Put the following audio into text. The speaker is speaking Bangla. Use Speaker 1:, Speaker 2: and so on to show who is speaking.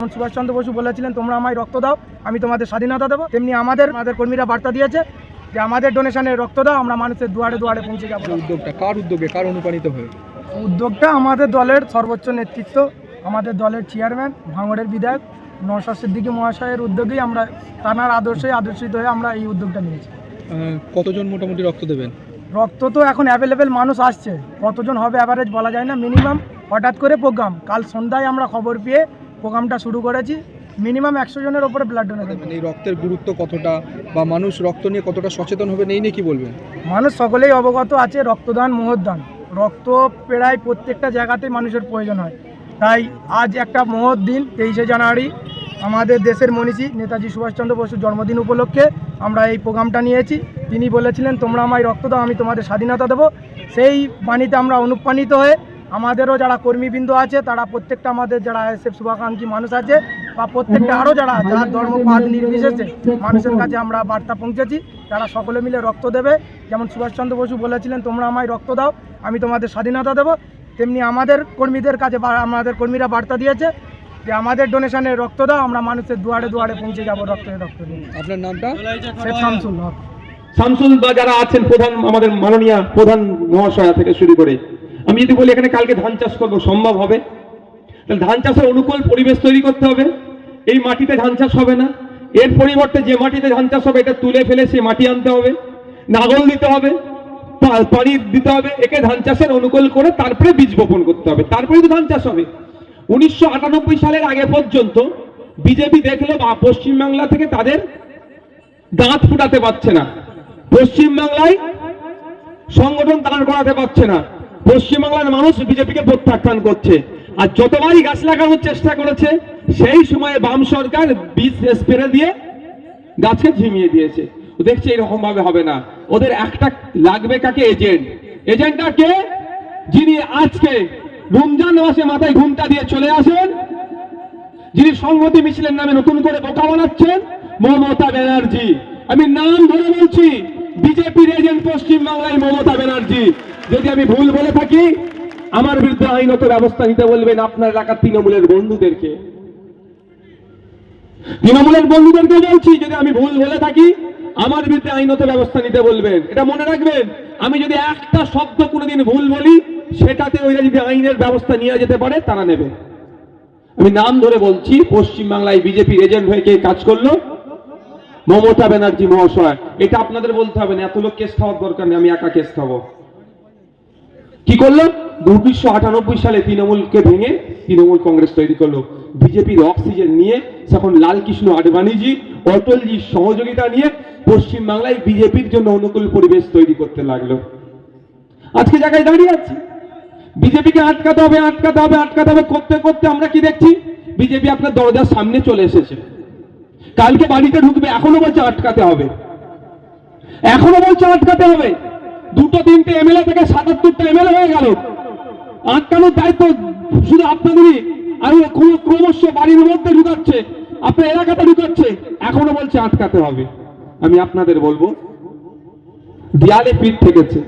Speaker 1: যেমন সুভাষচন্দ্র বসু বলেছিলেন তোমরা আমায় রক্ত দাও আমি তোমাদের স্বাধীনতা দেবো। তেমনি আমাদের আমাদের কর্মীরা বার্তা দিয়েছে যে আমাদের ডোনেশনে রক্ত দাও আমরা মানুষের দুয়ারে দুয়ারে পৌঁছে যাব।
Speaker 2: উদ্যোগটা কার উদ্যোগে কার অনুপ্রাণিত হয়ে?
Speaker 1: উদ্যোগটা আমাদের দলের সর্বোচ্চ নেতৃত্ব আমাদের দলের চেয়ারম্যান ভাঙড়ের বিধায়ক নওশাদ সিদ্দিকী মহাশয়ের উদ্যোগেই আমরা তানার আদর্শে আদর্শিত হয়ে আমরা এই উদ্যোগটা নিয়েছি।
Speaker 2: কতজন মোটামুটি রক্ত দেবেন?
Speaker 1: রক্ত তো এখন অ্যাভেলেবেল মানুষ আসছে। কতজন হবে অ্যাভারেজ বলা যায় না। মিনিমাম হঠাৎ করে প্রোগ্রাম। কাল সন্ধ্যায় আমরা খবর পেয়ে প্রোগ্রামটা শুরু করেছি মিনিমাম একশো জনের ওপরে ব্লাড ডোনেশন
Speaker 2: মানে এই রক্তের গুরুত্ব কতটা বা মানুষ রক্ত নিয়ে কতটা সচেতন হবে নেই নিয়ে কি বলবেন?
Speaker 1: মানুষ সকলেই অবগত আছে রক্তদান মহদান রক্ত প্রায় প্রত্যেকটা জায়গাতেই মানুষের প্রয়োজন হয়। তাই আজ একটা মহৎ দিন তেইশে জানুয়ারি। আমাদের দেশের মনীষী নেতাজি সুভাষচন্দ্র বসুর জন্মদিন উপলক্ষে আমরা এই প্রোগ্রামটা নিয়েছি। তিনি বলেছিলেন তোমরা আমায় রক্ত দাও আমি তোমাদের স্বাধীনতা দেবো। সেই বাণীতে আমরা অনুপ্রাণিত হয়ে আমাদেরও যারা কর্মীবৃন্দ আছে তারা প্রত্যেকটা আমাদের যারা এসএফ শুভাকাঙ্ক্ষী মানুষ আছে বা প্রত্যেকটা আরও যারা যারা ধর্মপাত নির্বিশেষে মানুষের কাছে আমরা বার্তা পৌঁছেছি তারা সকলে মিলে রক্ত দেবে। যেমন সুভাষচন্দ্র বসু বলেছিলেন তোমরা আমায় রক্ত দাও আমি তোমাদের স্বাধীনতা দেবো। তেমনি আমাদের কর্মীদের কাছে বা আমাদের কর্মীরা বার্তা দিয়েছে যে আমাদের ডোনেশনে রক্ত দাও আমরা মানুষের দুয়ারে দুয়ারে পৌঁছে যাব রক্তে রক্ত দিয়ে।
Speaker 2: আপনার নামটা?
Speaker 1: শামসুল
Speaker 3: শামসুল বা যারা আছেন প্রধান আমাদের মাননীয় প্রধান মহাশয়া থেকে শুরু করে আমি যদি বলি এখানে কালকে ধান চাষ করব, সম্ভব হবে? তাহলে ধান চাষের অনুকূল পরিবেশ তৈরি করতে হবে। এই মাটিতে ধান চাষ হবে না। এর পরিবর্তে যে মাটিতে ধান চাষ হবে, এটা তুলে ফেলে সে মাটি আনতে হবে। নাগল দিতে হবে পানি দিতে হবে, একে ধান চাষের অনুকূল করে তারপরে বীজ বপন করতে হবে। তারপরে তো ধান চাষ হবে। উনিশশো আটানব্বই সালের আগে পর্যন্ত বিজেপি দেখল বা পশ্চিমবাংলা থেকে তাদের দাঁত ফুটাতে পারছে না। পশ্চিমবাংলায় সংগঠন দাঁড় করাতে পারছে না। পশ্চিমবাংলার মানুষ বিজেপিকে প্রত্যাখ্যান করছে। আর যতবারই গাছ লাগানোর চেষ্টা করেছে, সেই সময়ে বাম সরকার বীজ স্প্রে দিয়ে গাছকে ঝিমিয়ে দিয়েছে। দেখছে এরকম ভাবে হবে না। ওদের একটা লাগবে কাকে? এজেন্ট এজেন্টটা কে? যিনি আজকে রমজান মাসে মাথায় ঘুমটা দিয়ে চলে আসেন, যিনি সংহতি মিছিলের নামে নতুন করে বোকা বানাচ্ছেন, মমতা ব্যানার্জি। আমি নাম ধরে বলছি বিজেপির এজেন্ট পশ্চিম বাংলায় মমতা ব্যানার্জি। যদি আমি ভুল বলে থাকি, আমার বিরুদ্ধে আইনত ব্যবস্থা নিতে বলবেন আপনার এলাকার তৃণমূলের বন্ধুদেরকে। তৃণমূলের বন্ধুদেরকে বলছি, যদি আমি ভুল বলে থাকি, আমার বিরুদ্ধে আইনত ব্যবস্থা নিতে বলবেন। এটা মনে রাখবেন, আমি যদি একটা শব্দ কোনোদিন ভুল বলি, সেটাতে ওইরা যদি আইনের ব্যবস্থা নিয়ে যেতে পারে, তারা নেবে। আমি নাম ধরে বলছি, পশ্চিমবাংলায় বিজেপির এজেন্ট হয়ে কে কাজ করল? মমতা ব্যানার্জি মহাশয়, এটা আপনাদের বলতে হবে না, এত লোক কেস খাওয়ার দরকার নেই, আমি একা কেস খাব। কি করল? উনিশশো আটানব্বই সালে তৃণমূলকে ভেঙে তৃণমূল কংগ্রেস তৈরি করল। বিজেপির অক্সিজেন নিয়ে এখন লালকৃষ্ণ আডবাণীজি অটলজির সহযোগিতা নিয়ে পশ্চিমবাংলায় বিজেপির জন্য অনুকূল পরিবেশ তৈরি করতে লাগল। আজকে জায়গায় দাঁড়িয়ে আছি। বিজেপিকে আটকাতে হবে আটকাতে হবে আটকাতে হবে, করতে করতে আমরা কি দেখছি? বিজেপি আপনার দরজার সামনে চলে এসেছে। কালকে বাড়িতে ঢুকবে, এখনও বলছে আটকাতে হবে। এখনও বলছে আটকাতে হবে। দুটো, তিনটে এমএলএ থেকে সাতাত্তরটা এমএলএ হয়ে গেল। আটকানোর দায়িত্ব শুধু আপনাদেরই। আর ক্রমশ বাড়ির মধ্যে ঢুকাচ্ছে, আপনার এলাকাতে ঢুকাচ্ছে। এখনও বলছে আটকাতে হবে। আমি আপনাদের বলব, দেয়ালে পিঠ থেকেছে